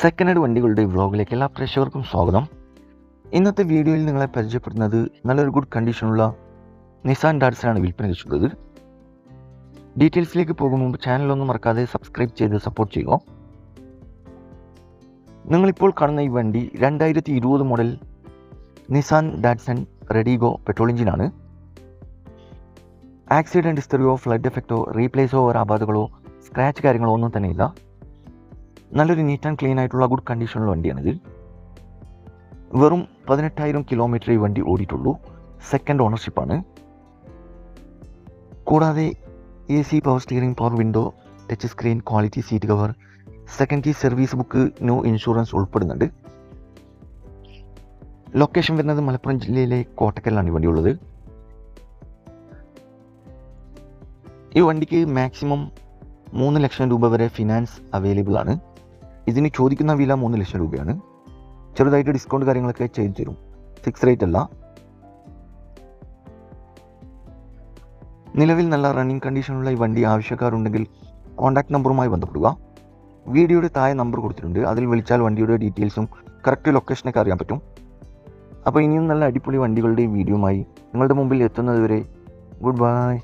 Second hand വണ്ടികളുടെ വ്ളോഗിലേക്ക് എല്ലാ പ്രേക്ഷകർക്കും സ്വാഗതം. ഇന്നത്തെ വീഡിയോയിൽ നിങ്ങളെ പരിചയപ്പെടുന്നത് നല്ലൊരു ഗുഡ് കണ്ടീഷനുള്ള നിസാൻ ഡാറ്റ്സിനാണ് വിൽപ്പന വെച്ചിട്ടുള്ളത് ഡീറ്റെയിൽസിലേക്ക് പോകും മുമ്പ് ചാനലൊന്നും മറക്കാതെ സബ്സ്ക്രൈബ് ചെയ്ത് സപ്പോർട്ട് ചെയ്യുക. നിങ്ങളിപ്പോൾ കാണുന്ന ഈ വണ്ടി രണ്ടായിരത്തി ഇരുപത് model Nissan Datsun redigo petrol എഞ്ചിനാണ് ആക്സിഡന്റ് ഹിസ്റ്ററിയോ ഫ്ലഡ് എഫക്റ്റോ റീപ്ലേസോ ഒരു അപാധകളോ സ്ക്രാച്ച് കാര്യങ്ങളോ ഒന്നും തന്നെയില്ല നല്ലൊരു നീറ്റ് ആൻഡ് ക്ലീൻ ആയിട്ടുള്ള ഗുഡ് കണ്ടീഷനുള്ള വണ്ടിയാണിത്. വെറും പതിനെട്ടായിരം കിലോമീറ്റർ ഈ വണ്ടി ഓടിയിട്ടുള്ളൂ. സെക്കൻഡ് ഓണർഷിപ്പാണ് കൂടാതെ A C power steering power window touch screen quality seat cover second key service book new insurance ഉൾപ്പെടുന്നുണ്ട്. ലൊക്കേഷൻ വരുന്നത് മലപ്പുറം ജില്ലയിലെ കോട്ടക്കലിലാണ് ഈ വണ്ടിയുള്ളത്. ഈ വണ്ടിക്ക് മാക്സിമം മൂന്ന് ലക്ഷം രൂപ വരെ ഫിനാൻസ് അവൈലബിൾ ആണ്. ഇതിന് ചോദിക്കുന്ന വില മൂന്ന് ലക്ഷം രൂപയാണ്. ചെറുതായിട്ട് ഡിസ്കൗണ്ട് കാര്യങ്ങളൊക്കെ ചെയ്തു തരും. ഫിക്സ് റേറ്റ് അല്ല. നിലവിൽ നല്ല റണ്ണിങ് കണ്ടീഷനുള്ള ഈ വണ്ടി ആവശ്യക്കാരുണ്ടെങ്കിൽ കോൺടാക്ട് നമ്പറുമായി ബന്ധപ്പെടുക. വീഡിയോയുടെ താഴെ നമ്പർ കൊടുത്തിട്ടുണ്ട്. അതിൽ വിളിച്ചാൽ വണ്ടിയുടെ ഡീറ്റെയിൽസും കറക്റ്റ് ലൊക്കേഷനൊക്കെ അറിയാൻ പറ്റും. അപ്പോൾ ഇനിയും നല്ല അടിപൊളി വണ്ടികളുടെയും വീഡിയോയുമായി നിങ്ങളുടെ മുമ്പിൽ എത്തുന്നതുവരെ ഗുഡ് ബൈ